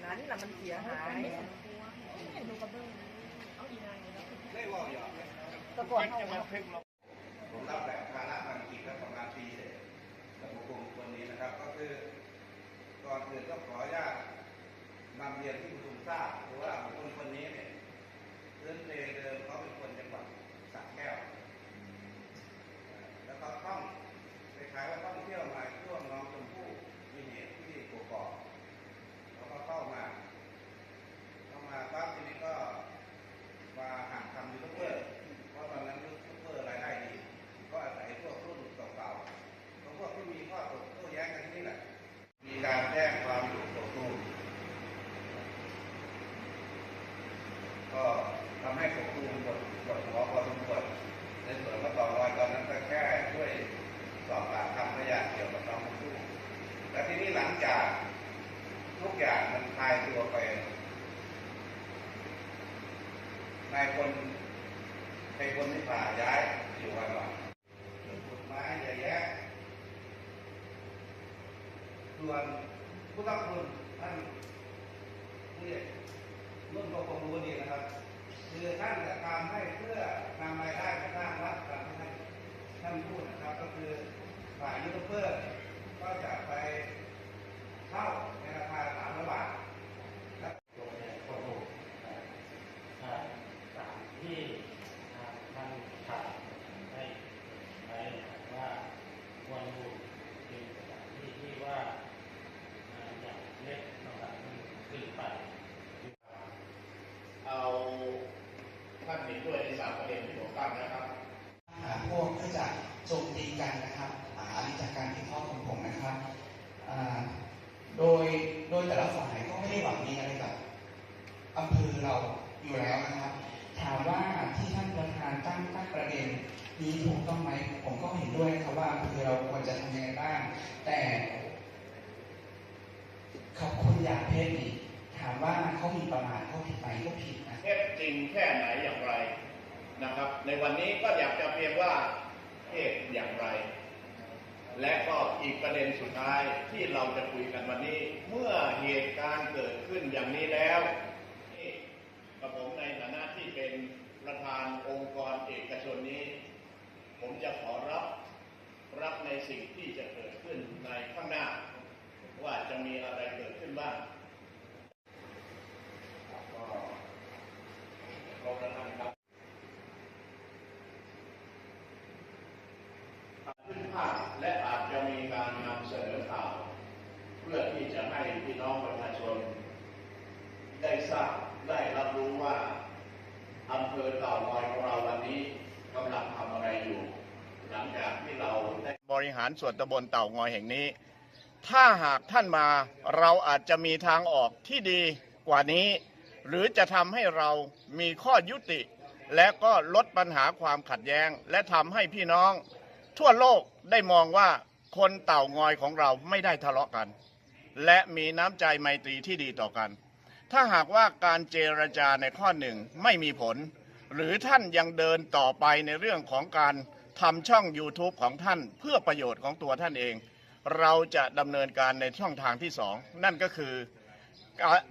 แบบนั้นน่ะมันเสียหายแต่ก่อนเขาผมรับแบบภาระบางทีก็ประมาณปีเศษกับบุคคลคนนี้นะครับ ก็คือก่อนอื่นต้องขออนุญาตนำเรียนที่คุณทราบเพราบ นะครับ ในวันนี้ก็อยากจะเพียงว่าเท็จอย่างไร และก็อีกประเด็นสุดท้ายที่เราจะคุยกันวันนี้ เมื่อเหตุการณ์เกิดขึ้นอย่างนี้แล้วนี่กับผมในฐานะที่เป็นประธานองค์กรเอกชนนี้ ผมจะขอรับรับในสิ่งที่จะเกิดขึ้นในข้างหน้า ว่าจะมีอะไรเกิดขึ้นบ้าง ก็ขอบคุณครับขึ้นภาพและอาจจะมีการนำเสนอข่าว เพื่อที่จะให้พี่น้องประชาชน ได้ทราบได้รับรู้ว่าอำเภอเต่างอยของเราวันนี้กำลังทำอะไรอยู่ หลังจากที่เราได้บริหารส่วนตำบลเต่างอยแห่งนี้ ถ้าหากท่านมาเราอาจจะมีทางออกที่ดีกว่านี้ หรือจะทำให้เรามีข้อยุติ และก็ลดปัญหาความขัดแย้ง และทำให้พี่น้อง ทั่วโลกได้มองว่าคนเต่างอยของเราไม่ได้ทะเลาะกัน และมีน้ำใจไมตรีที่ดีต่อกัน ถ้าหากว่าการเจรจาในข้อหนึ่งไม่มีผล หรือท่านยังเดินต่อไปในเรื่องของการ ทำช่อง YouTube ของท่านเพื่อประโยชน์ของตัวท่านเอง เราจะดำเนินการในช่องทางที่สองนั่นก็คือ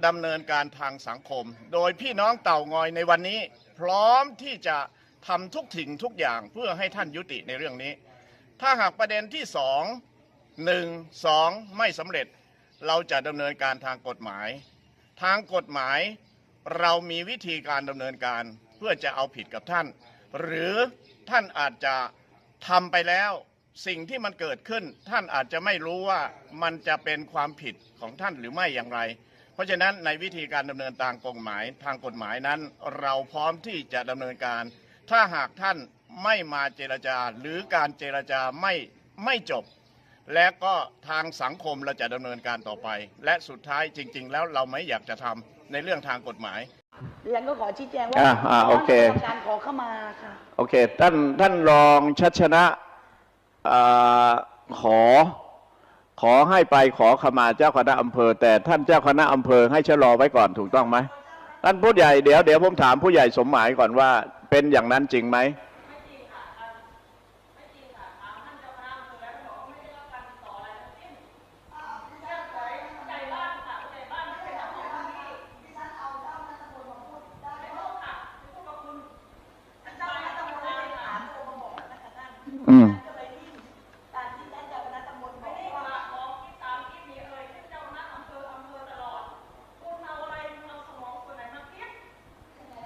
ดำเนินการทางสังคม โดยพี่น้องเต่างอยในวันนี้ พร้อมที่จะทำทุกถิ่งทุกอย่างเพื่อให้ท่านยุติในเรื่องนี้ ถ้าหากประเด็นที่สองหนึ่งสองไม่สำเร็จ เราจะดำเนินการทางกฎหมาย ทางกฎหมายเรามีวิธีการดำเนินการเพื่อจะเอาผิดกับท่าน หรือ ท่านอาจจะทำไปแล้ว สิ่งที่มันเกิดขึ้น ท่านอาจจะไม่รู้ว่ามันจะเป็นความผิดของท่านหรือไม่อย่างไร เพราะฉะนั้นในวิธีการดำเนินตามกฎหมายทางกฎหมายนั้น เราพร้อมที่จะดำเนินการ ถ้าหากท่านไม่มาเจรจา หรือการเจรจาไม่ไม่จบ และก็ทางสังคมเราจะดำเนินการต่อไป และสุดท้ายจริง ๆ แล้วเราไม่อยากจะทำในเรื่องทางกฎหมาย ดิฉันก็ขอชี้แจงว่าอ่าอ่าโอเคพราะว่าการขอเข้ามาค่ะ โอเค ท่านท่านรองชัดชนะเอ่อขอ ขอให้ไปขอขมาเจ้าคณะอำเภอ แต่ท่านเจ้าคณะอำเภอให้ชะลอไว้ก่อนถูกต้องไหมท่านผู้ใหญ่เดี๋ยวเดี๋ยวผมถามผู้ใหญ่สมหมายก่อนว่า เป็นอย่างนั้นจริงไหม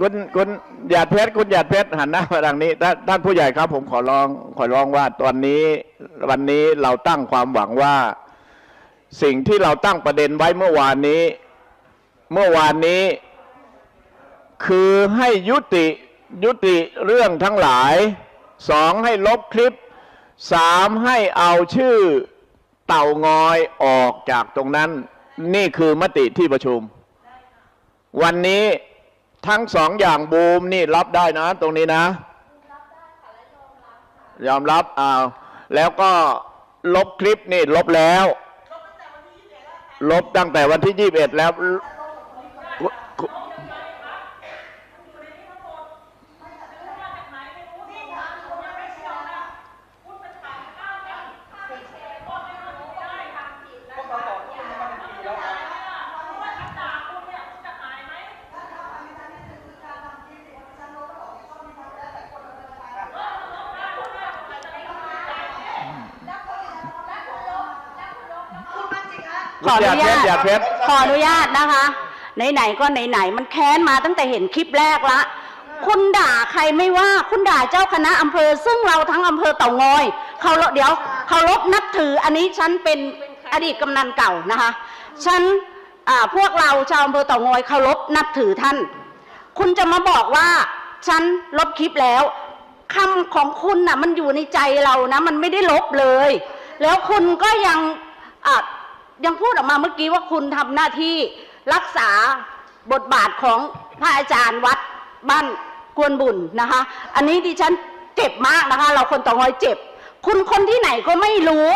คุณคุณหยาดเพชรคุณหยาดเพชรหันหน้ามาทางนี้ท่านท่านผู้ใหญ่ครับ ผมขอร้องขอร้องว่าตอนนี้วันนี้เราตั้งความหวังว่า สิ่งที่เราตั้งประเด็นไว้เมื่อวานนี้ เมื่อวานนี้ คือให้ยุติยุติเรื่องทั้งหลายสองให้ลบคลิปสามให้เอาชื่อเต่างอยออกจากตรงนั้น นี่คือมติที่ประชุม วันนี้ ทั้งสองอย่างบูมนี่รับได้นะ ตรงนี้นะ ยอมรับอ้าวแล้วก็ลบคลิปนี่ลบแล้ว ลบตั้งแต่วันที่ยี่สิบเอ็ดแล้วคุคุ ขออนุญาตหยาดเพชรขออนุญาตนะคะ ไหนๆก็ไหนๆ มันแค้นมาตั้งแต่เห็นคลิปแรกละ คุณด่าใครไม่ว่า คุณด่าเจ้าคณะอำเภอ ซึ่งเราทั้งอำเภอเต่างอย เขาเดี๋ยวเคารพนับถือ อันนี้ฉันเป็นอดีตกำนันเก่านะคะ ฉันอ่าพวกเราชาวอำเภอเต่างอยเคารพนับถือท่าน คุณจะมาบอกว่าฉันลบคลิปแล้วคำของคุณน่ะมันอยู่ในใจเรานะ มันไม่ได้ลบเลย แล้วคุณก็ยังอะ ยังพูดออกมาเมื่อกี้ว่าคุณทำหน้าที่รักษาบทบาทของพระอาจารย์วัดบ้านกวนบุญนะคะ อันนี้ดิฉันเจ็บมากนะคะ เราคนต่องอยเจ็บ คุณคนที่ไหนก็ไม่รู้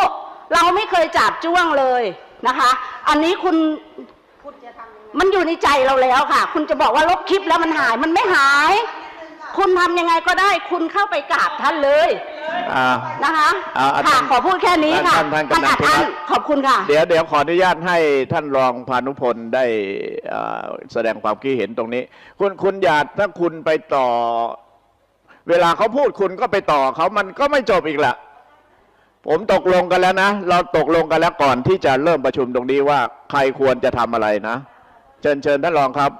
เราไม่เคยจับจ้วงเลยนะคะ อันนี้คุณมันอยู่ในใจเราแล้วค่ะ คุณจะบอกว่าลบคลิปแล้วมันหายมันไม่หาย คุณทำยังไงก็ได้ คุณเข้าไปกราบท่านเลยอ่า นะคะอ่าอาจาค่ะรย์ขอพูดแค่นี้ค่ะท่านท่านกำนันอัดผู้อั้นรับขอบคุณค่ะ เดี๋ยวเดี๋ยวขออนุญาตให้ท่านรองพานุพลได้เอ่อแสดงความคิดเห็นตรงนี้ คุณคุณหยาดถ้าคุณไปต่อ เวลาเขาพูดคุณก็ไปต่อเขามันก็ไม่จบอีกละผมตกลงกันแล้วนะ เราตกลงกันแล้วก่อนที่จะเริ่มประชุมตรงนี้ว่า ใครควรจะทำอะไรนะ เชิญเชิญท่านรองครับ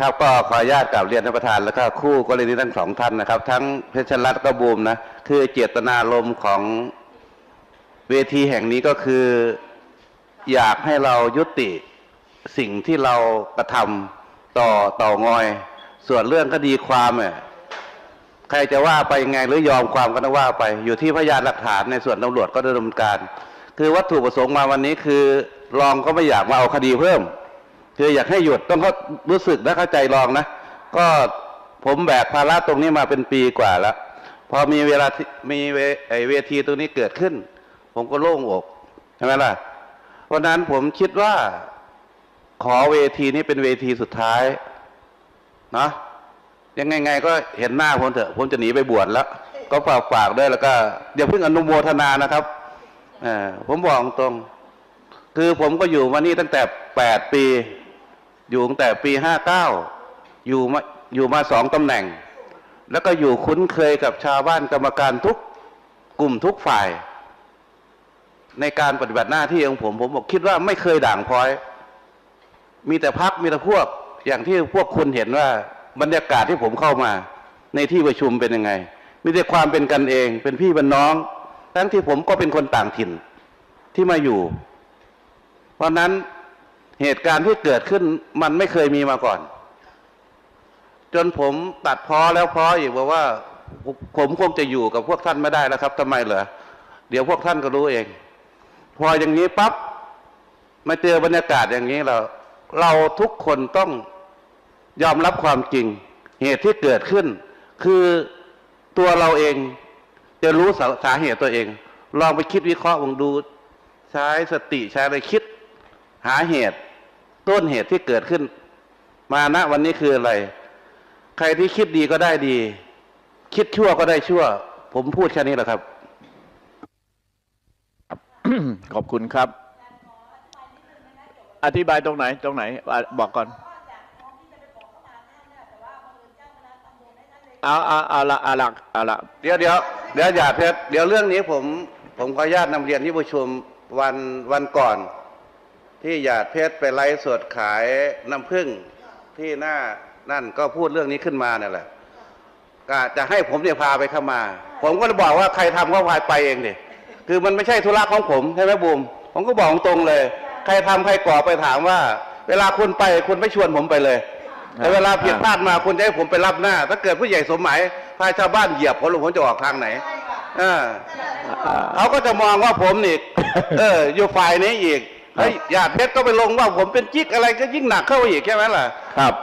ครับก็ขออนุญาตกล่าวเรียนท่านประธานแล้วก็คู่กรณีทั้งสองท่านนะครับ ทั้งเพชรรัตน์ก็บูมนะคือเจตนารมณ์ของเวทีแห่งนี้ก็คือ อยากให้เรายุติสิ่งที่เรากระทำต่อต่องอย ส่วนเรื่องคดีความเนี่ยใครจะว่าไปยังไงหรือยอมความก็ต้องว่าไป อยู่ที่พยานหลักฐานในส่วนตำรวจก็ดำเนินการ คือวัตถุประสงค์มาวันนี้คือรองก็ไม่อยากมาเอาคดีเพิ่ม คืออยากให้หยุดต้องเขารู้สึกและเข้าใจรองนะ ก็ผมแบกภาระตรงนี้มาเป็นปีกว่าแล้ว พอมีเวลามีเวไอเวทีตรงนี้เกิดขึ้น ผมก็โล่งอกใช่ไหมล่ะเพราะนั้นผมคิดว่าขอเวทีนี้เป็นเวทีสุดท้ายเนาะยังไงไงก็เห็นหน้าผมเถอะ ผมจะหนีไปบวชแล้ว ก็ฝากฝากด้วยแล้วก็เดี๋ยวเพิ่งอนุโมทนานะครับอผมบอกตรง คือผมก็อยู่มานี่ตั้งแต่แปดปี อยู่ตั้งแต่ปีห้าเก้าอยู่มาอยู่มาสองตำแหน่ง แล้วก็อยู่คุ้นเคยกับชาวบ้านกรรมการทุกกลุ่มทุกฝ่าย ในการปฏิบัติหน้าที่ของผม ผมบอกคิดว่าไม่เคยด่างพ้อย มีแต่พักมีแต่พวก อย่างที่พวกคุณเห็นว่าบรรยากาศที่ผมเข้ามา ในที่ประชุมเป็นยังไง มีแต่ความเป็นกันเอง เป็นพี่เป็นน้อง ทั้งที่ผมก็เป็นคนต่างถิ่นที่มาอยู่ เพราะนั้น เหตุการณ์ที่เกิดขึ้นมันไม่เคยมีมาก่อน จนผมตัดพ้อแล้วพ้ออีกบอกว่า ผมคงจะอยู่กับพวกท่านไม่ได้แล้วครับทำไมเหรอเดี๋ยวพวกท่านก็รู้เอง พออย่างนี้ปั๊บมาเจอบรรยากาศอย่างนี้เรา เราทุกคนต้องยอมรับความจริง เหตุที่เกิดขึ้น คือตัวเราเองจะรู้สาสาเหตุตัวเอง ลองไปคิดวิเคราะห์วงดู ใช้สติใช้อะไรคิด หาเหตุ ต้นเหตุที่เกิดขึ้น มาณวันนี้คืออะไร ใครที่คิดดีก็ได้ดี คิดชั่วก็ได้ชั่ว ผมพูดแค่นี้แหละครับ ขอบคุณครับ อธิบายตรงไหน ตรงไหนอะบอกก่อนเอาเอาเอาละเอาละเอาละเดี๋ยวเดี๋ยวเดี๋ยวอย่าเพชรเดี๋ยวเรื่องนี้ผม ผมขออนุญาตนำเรียนที่ประชุมวันวันก่อน ที่หยาดเพชรไปไลฟ์สดขายน้ำผึ้งที่หน้านั่นก็พูดเรื่องนี้ขึ้นมาเนี่ยแหละก็จะให้ผมเนี่ยพาไปเข้ามา ผมก็บอกว่าใครทำก็พาไปเองดิคือมันไม่ใช่ธุระของผมใช่ไหมบูมผมก็บอกตรงๆเลย ใครทำใครก่อไปถามว่า เวลาคุณไปคุณไม่ชวนผมไปเลย แต่เวลาผิดพลาดมาคุณจะให้ผมไปรับหน้า ถ้าเกิดผู้ใหญ่สมหมายพาชาวบ้านเหยียบผมหรือผมจะออกทางไหนเออเขาก็จะมองว่าผมนี่เอออยู่ฝ่ายนี้อีก เฮ้ยญาติเพชรก็ไปลงว่าผมเป็นจิ๊กอะไรก็ยิ่งหนักเข้าไปอีกใช่ไหมล่ะครับ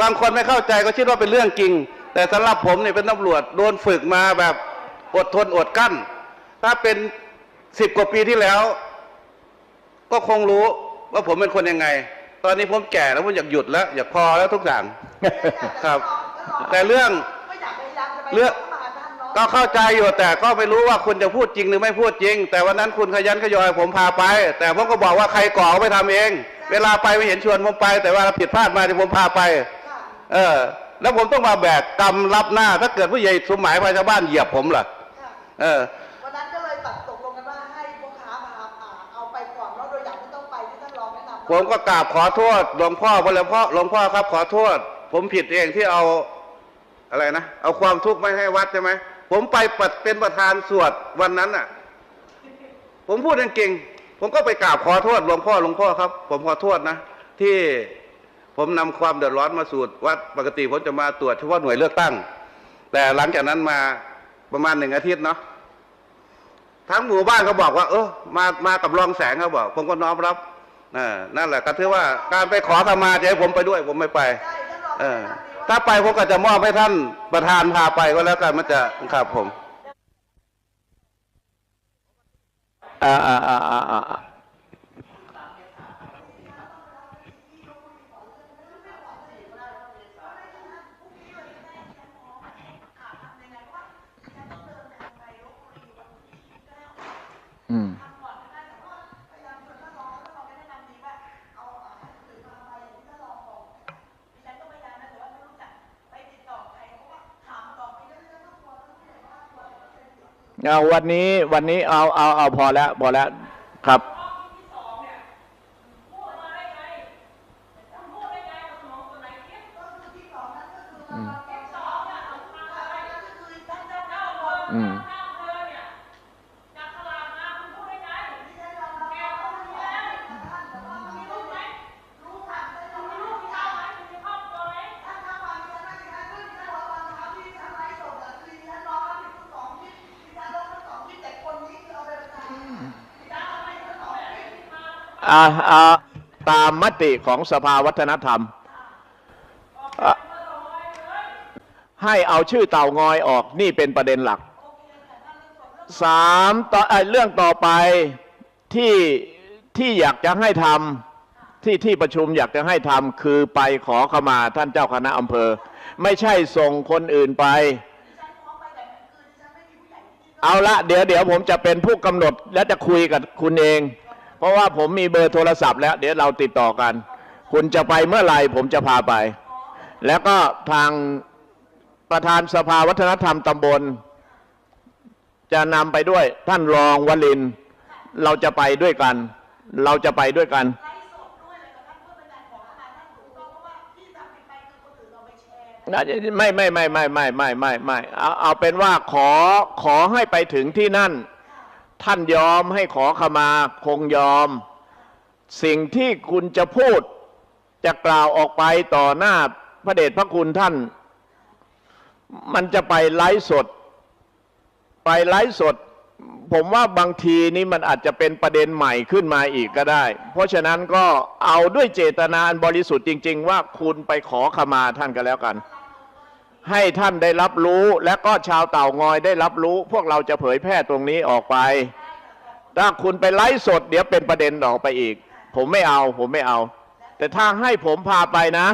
บางคนไม่เข้าใจก็คิดว่าเป็นเรื่องจริง แต่สำหรับผมเนี่ยเป็นตำรวจโดนฝึกมาแบบอดทนอดกั้น ถ้าเป็นสิบกว่าปีที่แล้ว ก็คงรู้ว่าผมเป็นคนยังไง ตอนนี้ผมแก่แล้วผมอยากหยุดแล้ว อยากพอแล้วทุกอย่างครับ แต่เรื่องไม่อยากพยายามจะไปเรื่อง ก็เข้าใจอยู่แต่ก็ไม่รู้ว่าคุณจะพูดจริงหรือไม่พูดจริง แต่วันนั้นคุณขยันขยอยผมพาไป แต่ผมก็บอกว่าใครก่อก็ไปทำเอง เวลาไปไม่เห็นชวนผมไป แต่ว่าผิดพลาดมาที่ผมพาไปค่ะเออ แล้วผมต้องมาแบกกรรมรับหน้า ถ้าเกิดผู้ใหญ่สมหมายพาชาวบ้านเหยียบผมล่ะค่ะเออวันนั้นก็เลยตัดตกลงกันว่าให้พ่อค้าพาอ่าเอาไปก่อนแล้วโดยอยากไม่ต้องไปที่ท่านรองแนะนำผมก็กราบขอโทษหลวงพ่อพระหลวงพ่อหลวงพ่อครับขอโทษ ผมผิดเองที่เอาอะไรนะเอาความทุกข์ไม่ให้วัดใช่ไหม ผมไปเป็นประธานสวดวันนั้นน่ะ ผมพูดจริงๆผมก็ไปกราบขอโทษหลวงพ่อหลวงพ่อครับ ผมขอโทษนะ ที่ผมนำความเดือดร้อนมาสู่วัดปกติผมจะมาตรวจเฉพาะหน่วยเลือกตั้ง แต่หลังจากนั้นมาประมาณหนึ่งอาทิตย์เนาะทั้งหมู่บ้านเขาบอกว่า เออมามากับรองแสงเขาบอก ผมก็น้อมรับนั่นแหละก็ถือว่าการไปขอขมาจะให้ผมไปด้วย ผมไม่ไปใช่ท่านรองเออแนะนำดีว่า ถ้าไปผมก็จะมอบให้ท่านประธานพาไปก็แล้วกันมันจะครับผมอ่าอ่าอ่าอ่าอ่าอืม เอาวันนี้วันนี้เอาเอาเอาพอแล้วพอแล้วครับอืม อาอาตามมติของสภาวัฒนธรรม ให้เอาชื่อเต่างอยออกนี่เป็นประเด็นหลักสามต่อเรื่องต่อไปที่ที่อยากจะให้ทำที่ที่ประชุมอยากจะให้ทำคือไปขอขมาท่านเจ้าคณะอำเภอ ไม่ใช่ส่งคนอื่นไป เอาละเดี๋ยวเดี๋ยวผมจะเป็นผู้กำหนดและจะคุยกับคุณเอง เพราะว่าผมมีเบอร์โทรศัพท์แล้วเดี๋ยวเราติดต่อกัน คุณจะไปเมื่อไหร่ผมจะพาไป แล้วก็ทางประธานสภาวัฒนธรรมตำบล จะนำไปด้วยท่านรองวลิน เราจะไปด้วยกัน เราจะไปด้วยกันไม่ไม่ไม่ไม่ไม่ไม่ไม่ไม่เอาเอาเป็นว่าขอขอให้ไปถึงที่นั่น ท่านยอมให้ขอขมาคงยอม สิ่งที่คุณจะพูด จะกล่าวออกไปต่อหน้าพระเดชพระคุณท่าน มันจะไปไลฟ์สด ไปไลฟ์สด ผมว่าบางทีนี้มันอาจจะเป็นประเด็นใหม่ขึ้นมาอีกก็ได้ เพราะฉะนั้นก็เอาด้วยเจตนาอันบริสุทธิ์จริง ๆ ว่าคุณไปขอขมาท่านก็แล้วกัน ให้ท่านได้รับรู้ และก็ชาวเต่างอยได้รับรู้ พวกเราจะเผยแพร่ตรงนี้ออกไป ถ้าคุณไปไลฟ์สด เดี๋ยวเป็นประเด็นออกไปอีก ผมไม่เอาผมไม่เอา แต่ถ้าให้ผมพาไปนะ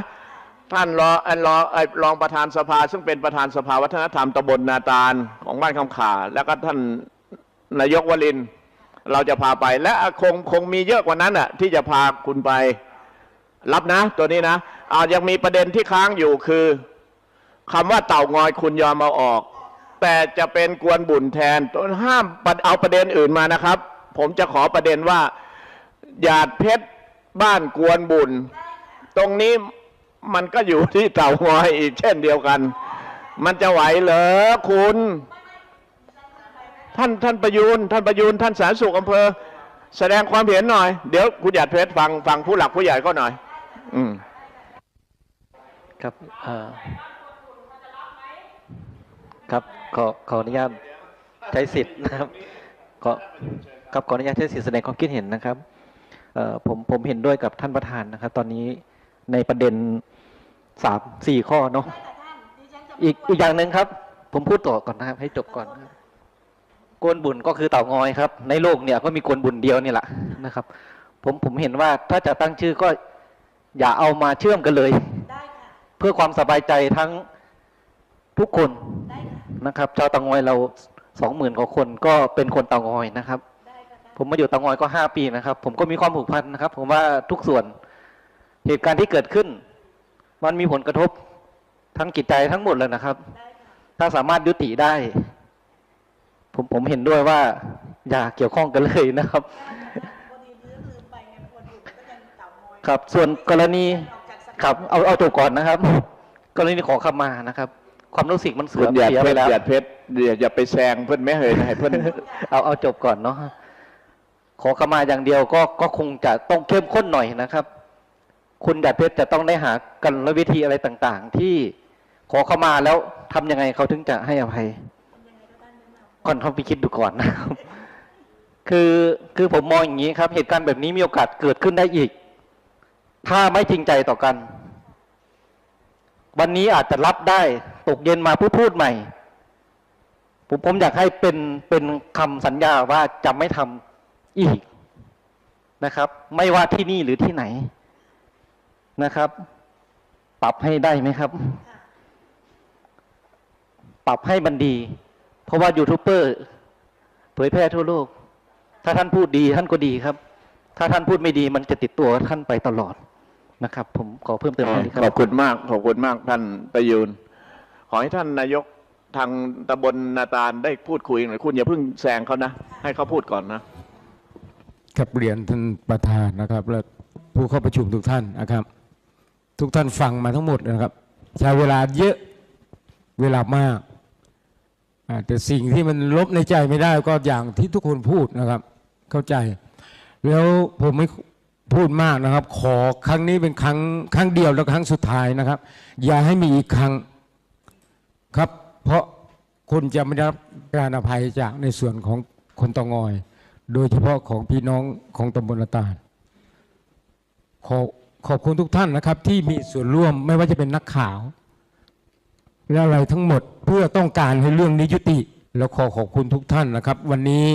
ท่านรออันรองเอ่อรองประธานสภา ซึ่งเป็นประธานสภาวัฒนธรรมตำบลนาตาลของบ้านคำขา แล้วก็ท่านนายกวลินเราจะพาไปและคงคงมีเยอะกว่านั้นอะที่จะพาคุณไป รับนะ ตัวนี้นะอ่ายังมีประเด็นที่ค้างอยู่คือ คำว่าเต่างอยคุณยอมเอาออก แต่จะเป็นกวนบุญแทนต้นห้ามเอาประเด็นอื่นมานะครับ ผมจะขอประเด็นว่าหยาดเพชรบ้านกวนบุญ ตรงนี้มันก็อยู่ที่เต่างอยอีกเช่นเดียวกัน มันจะไหวเหรอคุณ ท่านท่านประยูนท่านประยูนท่านสาธารณสุขอำเภอ แสดงความเห็นหน่อย เดี๋ยวคุณหยาดเพชรฟังฟังผู้หลักผู้ใหญ่ก็หน่อย อืมครับอ่อ ครับขอขออนุญาตใช้สิทธิ์นะครับขอครับขออนุญาตใช้สิทธิ์แสดงความคิดเห็นนะครับเอ่อผมผมเห็นด้วยกับท่านประธานนะครับ ตอนนี้ในประเด็นสามสี่ข้อเนาะอีกอีกอย่างหนึ่งครับ ผมพูดต่อก่อนนะครับ ให้จบก่อนนะครับกวนบุญก็คือเต่างอยครับ ในโลกเนี่ยก็มีกวนบุญเดียวนี่แหละนะครับ ผมผมเห็นว่าถ้าจะตั้งชื่อก็อย่าเอามาเชื่อมกันเลยได้ค่ะเพื่อความสบายใจทั้งทุกคนได้ค่ะ นะครับชาวเตางอยเราสองหมื่นกว่าคนก็เป็นคนเตางอยนะครับได้ค่ะผมมาอยู่เตางอยก็ห้าปีนะครับ ผมก็มีความผูกพันนะครับ ผมว่าทุกส่วนเหตุการณ์ที่เกิดขึ้น มันมีผลกระทบทั้งจิตใจทั้งหมดเลยนะครับได้ค่ะถ้าสามารถยุติได้ ผมผมเห็นด้วยว่า อย่าเกี่ยวข้องกันเลยนะครับพอดีลืมลืมไปไงคนอยู่ก็ยังเต่างอยครับส่วนกรณีออกจากสกัดครับเอาเอาจบก่อนนะครับ กรณีขอขมานะครับ ความรู้สึกมันเสื่คุอณมหยาดเสียเพไปชรแล้วหยาดเพชรอย่าอย่าไปแซงเพื่อนไม่เห็นให้เพื่อนเอาเอาจบก่อนเนาะขอขมาอย่างเดียวก็ก็คงจะต้องเข้มข้นหน่อยนะครับ คุณหยาดเพชรจะต้องได้หากันวิธีอะไรต่างๆ ที่ขอขมาแล้วทำยังไงเขาถึงจะให้อภัยก่อนเขาไปคิดดูก่อนนะครับคือคือผมมองอย่างนี้ครับ เหตุการณ์แบบนี้มีโอกาสเกิดขึ้นได้อีก ถ้าไม่จริงใจต่อกัน วันนี้อาจจะรับได้ ตกเย็นมาพูดพูดใหม่ ผมผมอยากให้เป็นเป็นคำสัญญาว่าจะไม่ทำอีกนะครับ ไม่ว่าที่นี่หรือที่ไหนนะครับ ปรับให้ได้ไหมครับ ปรับให้มันดี เพราะว่ายูทูบเบอร์เผยแพร่ทั่วโลก ถ้าท่านพูดดีท่านก็ดีครับ ถ้าท่านพูดไม่ดีมันจะติดตัวท่านไปตลอดนะครับ ผมขอเพิ่มเติมนี้คขรัอบบคุณมาก ขอบคุณมากท่านประยูน ขอให้ท่านนายกทางตำบลนาตาลได้พูดคุยหน่อยคุณอย่าเพิ่งแซงเขานะ ให้เขาพูดก่อนนะครับเรียนท่านประธานนะครับ และผู้เข้าประชุมทุกท่านนะครับ ทุกท่านฟังมาทั้งหมดนะครับ ใช้เวลาเยอะเวลามากแต่สิ่งที่มันลบในใจไม่ได้ก็อย่างที่ทุกคนพูดนะครับ เข้าใจ แล้วผมไม่พูดมากนะครับ ขอครั้งนี้เป็นครั้งครั้งเดียวและครั้งสุดท้ายนะครับ อย่าให้มีอีกครั้ง ครับ เพราะคุณจะไม่ได้รับการอภัยจากในส่วนของคนตองอย โดยเฉพาะของพี่น้องของตำบลละตาลขอขอบคุณทุกท่านนะครับ ที่มีส่วนร่วมไม่ว่าจะเป็นนักข่าว และอะไรทั้งหมดเพื่อต้องการให้เรื่องนี้ยุติ แล้วขอขอบคุณทุกท่านนะครับ วันนี้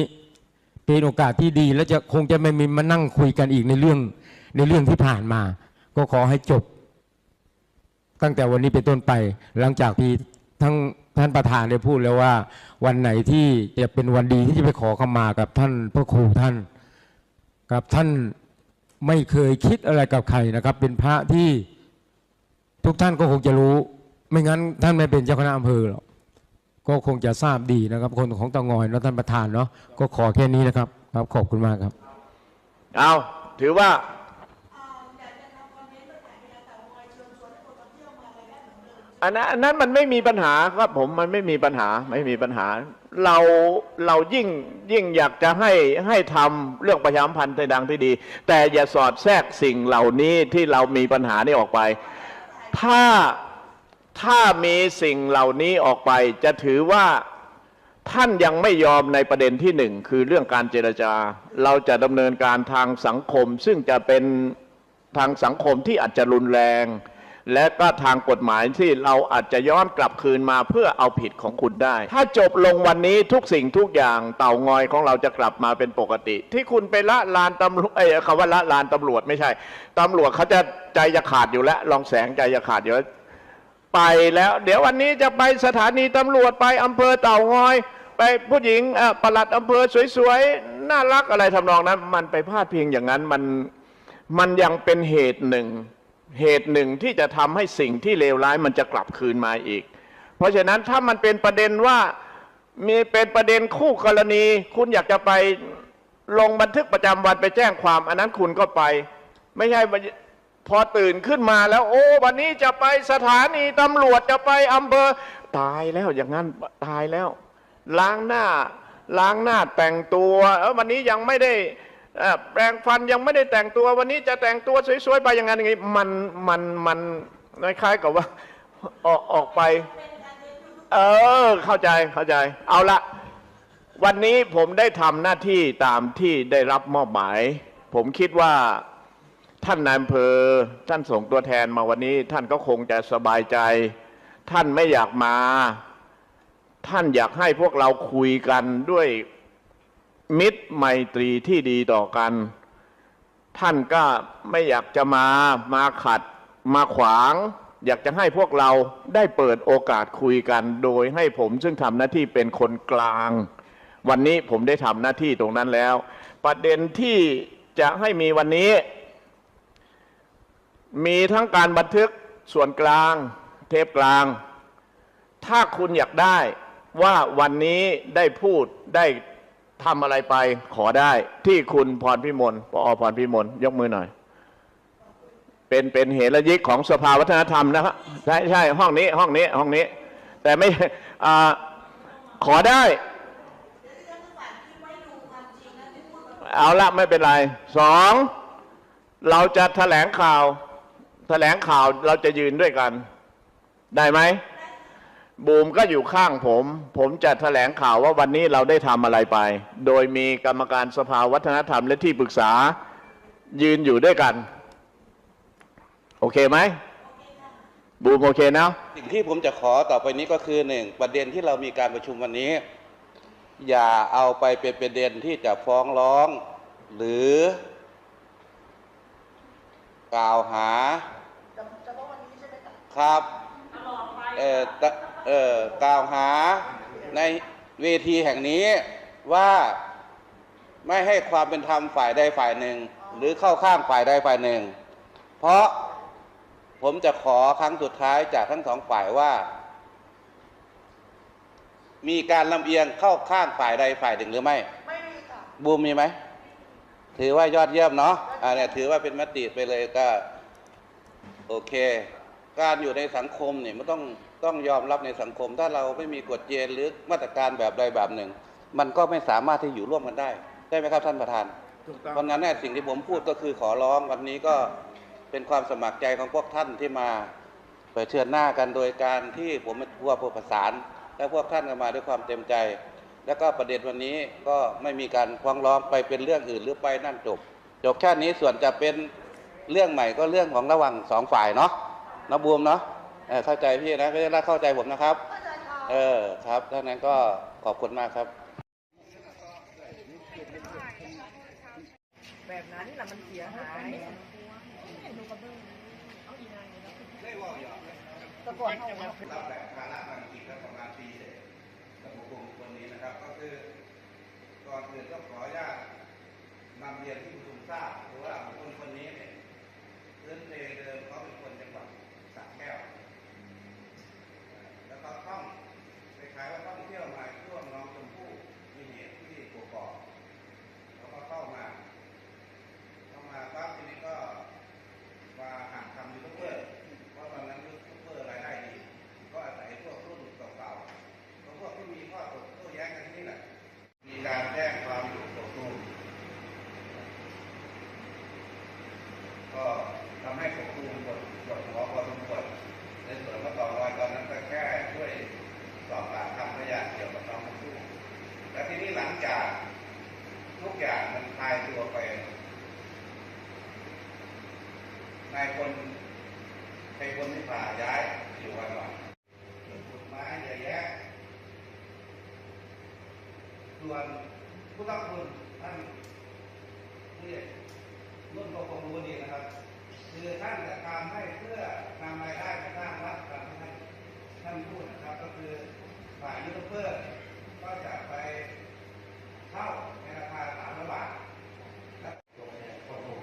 เป็นโอกาสที่ดีและจะคงจะไม่มีมานั่งคุยกันอีกในเรื่องในเรื่องที่ผ่านมา ก็ขอให้จบ ตั้งแต่วันนี้เป็นต้นไปหลังจากที่ ทั้งท่านประธานได้พูดแล้วว่า วันไหนที่จะเป็นวันดีที่จะไปขอขมากับท่านพระครูท่านกับท่านไม่เคยคิดอะไรกับใครนะครับ เป็นพระที่ทุกท่านก็คงจะรู้ ไม่งั้นท่านไม่เป็นเจ้าคณะอำเภอหรอกก็คงจะทราบดีนะครับ คนของตางอยแล้วท่านประธานเนาะก็ขอแค่นี้นะครับ ครับขอบคุณมากครับ เอาถือว่า อันนั้นอันนั้นมันไม่มีปัญหาครับผมมันไม่มีปัญหาไม่มีปัญหา เราเรายิ่งยิ่งอยากจะให้ให้ทำเรื่องประชาสัมพันธ์ในดังที่ดี แต่อย่าสอดแทรกสิ่งเหล่านี้ที่เรามีปัญหานี้ออกไป ถ้าถ้ามีสิ่งเหล่านี้ออกไป จะถือว่าท่านยังไม่ยอมในประเด็นที่หนึ่งคือเรื่องการเจรจา เราจะดำเนินการทางสังคม ซึ่งจะเป็นทางสังคมที่อาจจะรุนแรง และก็ทางกฎหมายที่เราอาจจะย้อนกลับคืนมาเพื่อเอาผิดของคุณได้ ถ้าจบลงวันนี้ทุกสิ่งทุกอย่างเต่างอยของเราจะกลับมาเป็นปกติ ที่คุณไปละลานตำรวจไอ้คำว่าละลานตำรวจไม่ใช่ตำรวจเขาจะใจจะขาดอยู่แล้วลองแสงใจจะขาดอยู่แล้วไปแล้ว เดี๋ยววันนี้จะไปสถานีตำรวจไปอำเภอเต่างอย ไปผู้หญิงเอ่อปลัดอำเภอสวยๆน่ารักอะไรทำนองนั้น มันไปพลาดเพิงอย่างนั้นมันมันยังเป็นเหตุหนึ่ง เหตุหนึ่งที่จะทำให้สิ่งที่เลวร้ายมันจะกลับคืนมาอีก เพราะฉะนั้นถ้ามันเป็นประเด็นว่ามีเป็นประเด็นคู่กรณี คุณอยากจะไปลงบันทึกประจำวันไปแจ้งความ อันนั้นคุณก็ไป ไม่ใช่พอตื่นขึ้นมาแล้ว โอ้ วันนี้จะไปสถานีตำรวจจะไปอำเภอตายแล้วอย่างนั้นตายแล้ว ล้างหน้า ล้างหน้าแต่งตัว เออวันนี้ยังไม่ได้ แปรงฟันยังไม่ได้แต่งตัววันนี้จะแต่งตัวสวยๆไปอย่างนั้นอย่างนี้ มันมันมันคล้ายๆกับว่าออกออกไป เออ เข้าใจเข้าใจ เอาละวันนี้ผมได้ทำหน้าที่ตามที่ได้รับมอบหมาย ผมคิดว่าท่านนายอำเภอ ท่านส่งตัวแทนมาวันนี้ ท่านก็คงจะสบายใจ ท่านไม่อยากมา ท่านอยากให้พวกเราคุยกันด้วย มิตรไมตรีที่ดีต่อกัน ท่านก็ไม่อยากจะมามาขัดมาขวาง อยากจะให้พวกเราได้เปิดโอกาสคุยกัน โดยให้ผมซึ่งทำหน้าที่เป็นคนกลาง วันนี้ผมได้ทำหน้าที่ตรงนั้นแล้ว ประเด็นที่จะให้มีวันนี้ มีทั้งการบันทึกส่วนกลาง เทปกลาง ถ้าคุณอยากได้ว่าวันนี้ได้พูดได้ ทำอะไรไปขอได้ ที่คุณพรพิมลปอพรพิมลยกมือหน่อย เป็นเป็นเหตุและยิกของสภาวัฒนธรรมนะครับใช่ใช่ห้องนี้ห้องนี้ห้องนี้ แต่ไม่อขอได้ เอาละไม่เป็นไรสองเราจะแถลงข่าว แถลงข่าวเราจะยืนด้วยกัน ได้ไหม บูมก็อยู่ข้างผม ผมจะแถลงข่าวว่าวันนี้เราได้ทำอะไรไป โดยมีกรรมการสภาวัฒนธรรมและที่ปรึกษายืนอยู่ด้วยกัน โอเคไหมบูมโอเคนะสิ่งที่ผมจะขอต่อไปนี้ก็คือหนึ่งประเด็นที่เรามีการประชุมวันนี้ อย่าเอาไปเป็นประเด็นที่จะฟ้องร้อง หรือกล่าวหาครับเอ่อตะ เอ่อกล่าวหาในเวทีแห่งนี้ว่าไม่ให้ความเป็นธรรมฝ่ายใดฝ่ายหนึ่ง หรือเข้าข้างฝ่ายใดฝ่ายหนึ่ง เพราะผมจะขอครั้งสุดท้ายจากทั้งสองฝ่ายว่า มีการลำเอียงเข้าข้างฝ่ายใดฝ่ายหนึ่งหรือไม่ไม่มีค่ะบูมมีไหมถือว่ายอดเยี่ยมเนาะอ่าเนี่ยถือว่าเป็นมติไปเลยก็ โอเค การอยู่ในสังคมเนี่ยมันต้องต้องยอมรับในสังคม ถ้าเราไม่มีกฎเกณฑ์หรือมาตรการแบบใดแบบหนึ่ง มันก็ไม่สามารถที่อยู่ร่วมกันได้ ได้ไหมครับท่านประธานถูกต้องเพราะงั้นเนี่ยสิ่งที่ผมพูดก็คือขอร้องวันนี้ก็เป็นความสมัครใจของพวกท่านที่มาเผชิญหน้ากันโดยการที่ผมเป็นผู้ว่าผู้ประสาน และพวกท่านก็มาด้วยความเต็มใจ แล้วก็ประเด็นวันนี้ก็ไม่มีการฟ้องร้องไปเป็นเรื่องอื่นหรือไปนั่นจบ จบแค่นี้ส่วนจะเป็นเรื่องใหม่ก็เรื่องของระหว่างสองฝ่ายเนาะ นะบูมเนาะเออเข้าใจพี่นะไม่ได้เข้าใจผมนะครับ เออครับดังนั้นก็ขอบคุณมากครับ แบบนั้นน่ะมันเสียหายตะกอนเขารับแต่ภาระมาอีกแล้วประมาณปีเศษกับบุคคลคนนี้นะครับก็คือก่อนอื่นต้องขออนุญาตนำเรียนที่ประชุมทราบเพราะว่าบุคคลคนนี้เนี่ยพื้นเพเดิมเขาเป็นคนจังหวัด แก้ว แล้วก็ท่องคล้ายๆว่าท่องเที่ยวมาช่วงน้องชมพู่มีเหตุที่กกอกแล้วก็เข้ามา เข้ามาปั๊บทีนี้ก็มาหัดทำยูทูบเบอร์เพราะตอนนั้นยูทูบเบอร์รายได้ดี ก็อาศัยพวกรุ่นเก่าๆแล้วพวกที่มีข้อตกโต้แย้งกันนี่แหละ มีการแจ้งความถูกตกตูมก็ทำให้ตกตูมปวดปวดหัวพอสมควรในส่วนเมื่อก่อนรอยตอนนั้นก็แค่ช่วยสอบปากคำพยานเกี่ยวกับน้องชมพู่แล้วทีนี้หลังจากทุก อย่างมันคลายตัวไปนายคนใครคนที่ผ่าย้ายอยู่วันหลังกฎหมายเยอะแยะส่วนผู้ต้องคุณท่านผู้ใหญ่รุ่นก็คงรู้ดีนะครับ คือท่านจะทำให้เพื่อนำรายได้ไปสร้างวัดตามที่ท่านท่านพูดนะครับ ก็คือฝ่ายยูทูบเบอร์ก็จะไป เช่าในราคาสามร้อยบาท ตรงเนี่ยคนดู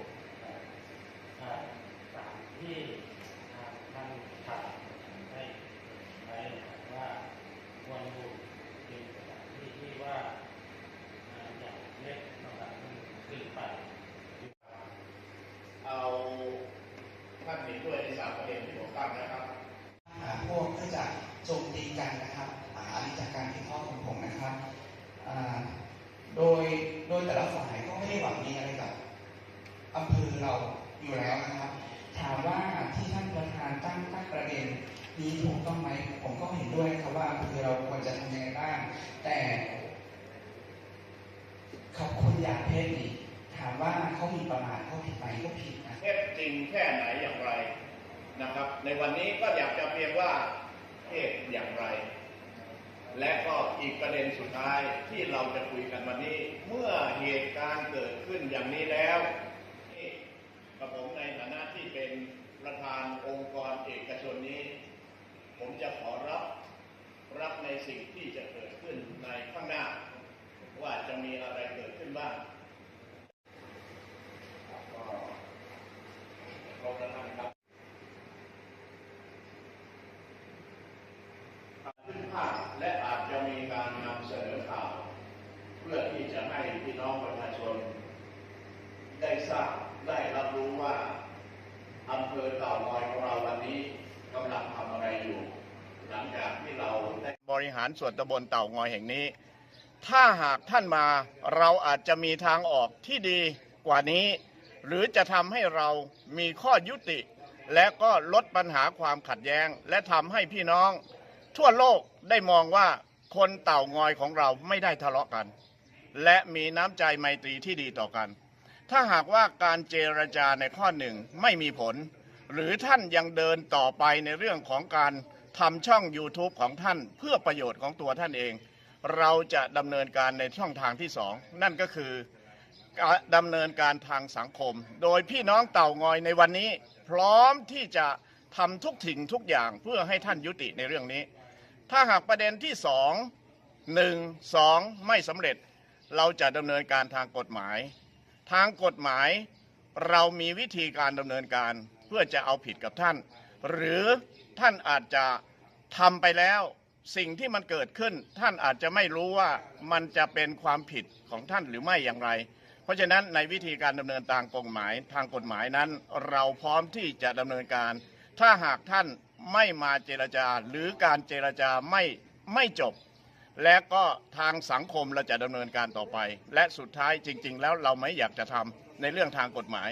ำเภอเราอยู่แล้วนะครับ ถามว่าที่ท่านประธานตั้งตั้งประเด็นนี้ถูกต้องไหมผมก็เห็นด้วยครับว่าอำเภอเราควรจะทำยังไงบ้าง แต่เขาคุณอยากเพศอีกถามว่าเขามีประมาทเขาผิดไหมก็ผิดนะ เท็จจริงแค่ไหนอย่างไรนะครับ ในวันนี้ก็อยากจะเพียงว่าเทศอย่างไร และก็อีกประเด็นสุดท้ายที่เราจะคุยกันวันนี้ เมื่อเหตุการณ์เกิดขึ้นอย่างนี้แล้วนี่กับผมในฐานะที่เป็นประธานองค์กรเอกชนนี้ ผมจะขอรับรับในสิ่งที่จะเกิดขึ้นในข้างหน้า ว่าจะมีอะไรเกิดขึ้นบ้าง ก็ขอบคุณท่านครับขึ้นภาพและอาจจะมีการนำเสนอข่าว เพื่อที่จะให้พี่น้องประชาชน ได้ ทราบได้รับรู้ว่าอำเภอเต่างอยของเราวันนี้กำลังทำอะไรอยู่ หลังจากที่เราได้บริหารส่วนตำบลเต่างอยแห่งนี้ ถ้าหากท่านมาเราอาจจะมีทางออกที่ดีกว่านี้ หรือจะทำให้เรามีข้อยุติ และก็ลดปัญหาความขัดแย้ง และทำให้พี่น้อง ทั่วโลกได้มองว่าคนเต่างอยของเราไม่ได้ทะเลาะกัน และมีน้ำใจไมตรีที่ดีต่อกัน ถ้าหากว่าการเจรจาในข้อหนึ่งไม่มีผล หรือท่านยังเดินต่อไปในเรื่องของการทำช่อง YouTube ของท่านเพื่อประโยชน์ของตัวท่านเอง เราจะดำเนินการในช่องทางที่สองนั่นก็คือดำเนินการทางสังคม โดยพี่น้องเต่างอยในวันนี้ พร้อมที่จะทำทุกสิ่งทุกอย่างเพื่อให้ท่านยุติในเรื่องนี้ ถ้าหากประเด็นที่สองหนึ่งสองไม่สำเร็จ เราจะดำเนินการทางกฎหมาย ทางกฎหมาย เรามีวิธีการดำเนินการเพื่อจะเอาผิดกับท่าน หรือท่านอาจจะทำไปแล้วสิ่งที่มันเกิดขึ้น ท่านอาจจะไม่รู้ว่ามันจะเป็นความผิดของท่านหรือไม่อย่างไร เพราะฉะนั้นในวิธีการดำเนินตามกฎหมาย ทางกฎหมายนั้น เราพร้อมที่จะดำเนินการ ถ้าหากท่านไม่มาเจรจา หรือการเจรจาไม่ไม่จบ และก็ทางสังคมเราจะดำเนินการต่อไป และสุดท้ายจริง ๆ แล้วเราไม่อยากจะทำในเรื่องทางกฎหมาย